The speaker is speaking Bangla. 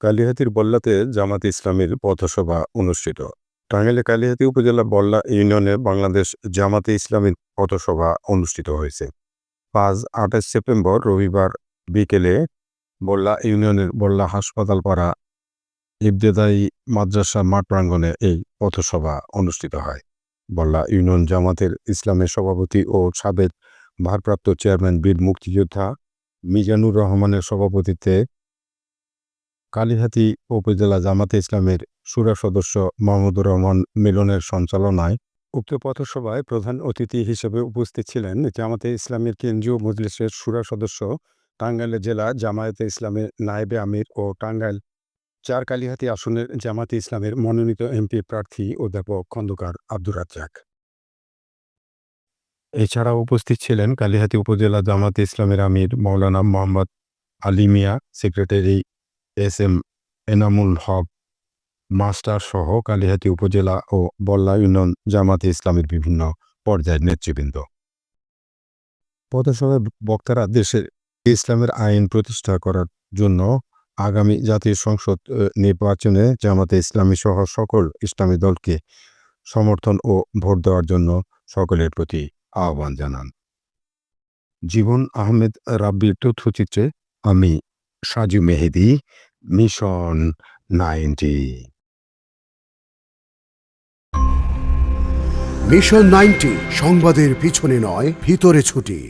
কালিহাতির বল্লাতে জামাত ইসলামীর পথসভা অনুষ্ঠিত। টাঙ্গাইলে কালিহাতি উপজেলা বল্লা ইউনিয়নে বাংলাদেশ জামাতে ইসলামীর পথসভা অনুষ্ঠিত হয়েছে। পাঁচ আঠাশ সেপ্টেম্বর রবিবার বিকেলে বল্লা ইউনিয়নের বল্লা হাসপাতাল পাড়া ইবতেদায়ী মাদ্রাসা মাঠ প্রাঙ্গণে এই পথসভা অনুষ্ঠিত হয়। বল্লা ইউনিয়ন জামাতের ইসলামের সভাপতি ও সাবেক ভারপ্রাপ্ত চেয়ারম্যান বীর মুক্তিযোদ্ধা মিজানুর রহমানের সভাপতিত্বে কালিহাতি উপজেলা জামাতে ইসলামের সুরা সদস্য মাহমুদুর রহমান মিলনের সঞ্চালনায় উক্ত পথসভায় প্রধান অতিথি হিসেবে উপস্থিত ছিলেন জামাতে ইসলামের কেন্দ্রীয় মজলিসের সুরা সদস্য টাঙ্গাইল জেলা জামায়াতে ইসলামের নায়েবে আমির ও টাঙ্গাইল চার কালিহাতি আসনের জামাতে ইসলামের মনোনীত এমপি প্রার্থী অধ্যাপক খন্দকার আব্দুর রাজ্জাক। এছাড়া উপস্থিত ছিলেন কালিহাতি উপজেলা জামাতে ইসলামের আমির Maulana Mohammad Alimia secretary S M Enamul Haque, master সহ কালিহাতি উপজেলা ও বল্লা ইউনিয়ন জামাতে ইসলামের বিভিন্ন পর্যায়ের নেতৃবৃন্দ। পথসভায় বক্তারা দেশের ইসলামের আইন প্রতিষ্ঠা করার জন্য আগামী জাতীয় সংসদ নির্বাচনে জামাতে ইসলামী সহ সকল ইসলামী দলকে সমর্থন ও ভোট দেওয়ার জন্য সকলের প্রতি আহ্বান জানান। জীবন আহমেদ রাব্বির তথ্যচিত্রে আমি Saju Mehedi, mission ninety. Mission ninety সংবাদের পিছনে নয়, ভিতরে ছুটি।